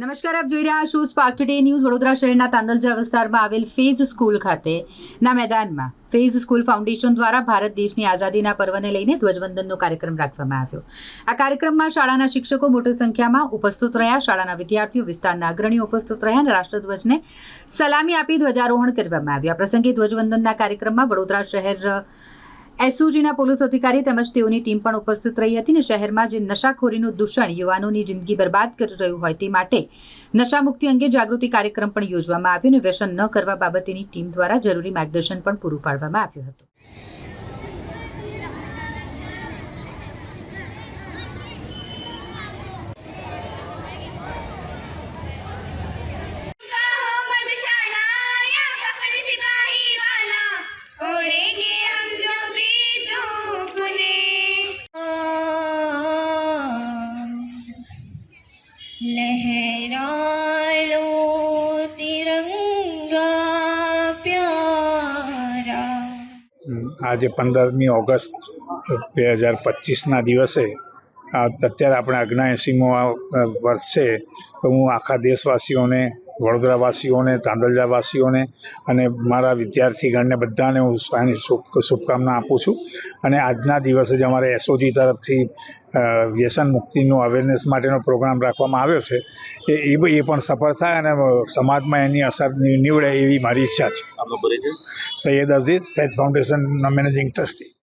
નમસ્કાર, આપ જોઈ રહ્યા છો સ્પાર્ક ટુડે ન્યૂઝ વડોદરા શહેરના તાંદલજા વિસ્તારમાં આવેલ ફેઝ સ્કૂલ ખાતે ના મેદાનમાં ફેઝ સ્કૂલ ફાઉન્ડેશન દ્વારા ભારત દેશની આઝાદીના પર્વને લઈને ધ્વજવંદનનો કાર્યક્રમ રાખવામાં આવ્યો. આ કાર્યક્રમમાં શાળાના શિક્ષકો મોટી સંખ્યામાં ઉપસ્થિત રહ્યા. શાળાના વિદ્યાર્થીઓ, વિસ્તારના અગ્રણીઓ ઉપસ્થિત રહ્યા અને રાષ્ટ્રધ્વજને સલામી આપી ધ્વજારોહણ કરવામાં આવ્યું. આ પ્રસંગે ધ્વજવંદનના કાર્યક્રમમાં વડોદરા શહેર એસઓજીના પોલીસ અધિકારી તેમજ તેઓની ટીમ પણ ઉપસ્થિત રહી હતી અને શહેરમાં જે નશાખોરીનું દૂષણ યુવાનોની જિંદગી બરબાદ કરી રહ્યું હોય તે માટે નશામુક્તિ અંગે જાગૃતિ કાર્યક્રમ પણ યોજવામાં આવ્યો અને વ્યસન ન કરવા બાબતેની ટીમ દ્વારા જરૂરી માર્ગદર્શન પણ પૂરું પાડવામાં આવ્યું હતું. लहरा लो तिरंगा प्यारा આજે પંદરમી ઓગસ્ટ બે હજાર પચીસના દિવસે આ અત્યારે આપણે અગ્નાએંસીમો વર્ષ છે તો હું આખા દેશવાસીઓને વડોદરાવાસીઓને તાંદલજાવાસીઓને અને મારા વિદ્યાર્થીગણને બધાને હું આની શુભ શુભકામના આપું છું. અને આજના દિવસે જ અમારે એસઓજી તરફથી વ્યસન મુક્તિનું અવેરનેસ માટેનો પ્રોગ્રામ રાખવામાં આવ્યો છે. એ એ બ- એ પણ સફળ થાય અને સમાજમાં એની અસર નીવડે એવી મારી ઈચ્છા છે. Syed Aziz faith foundation managing trustee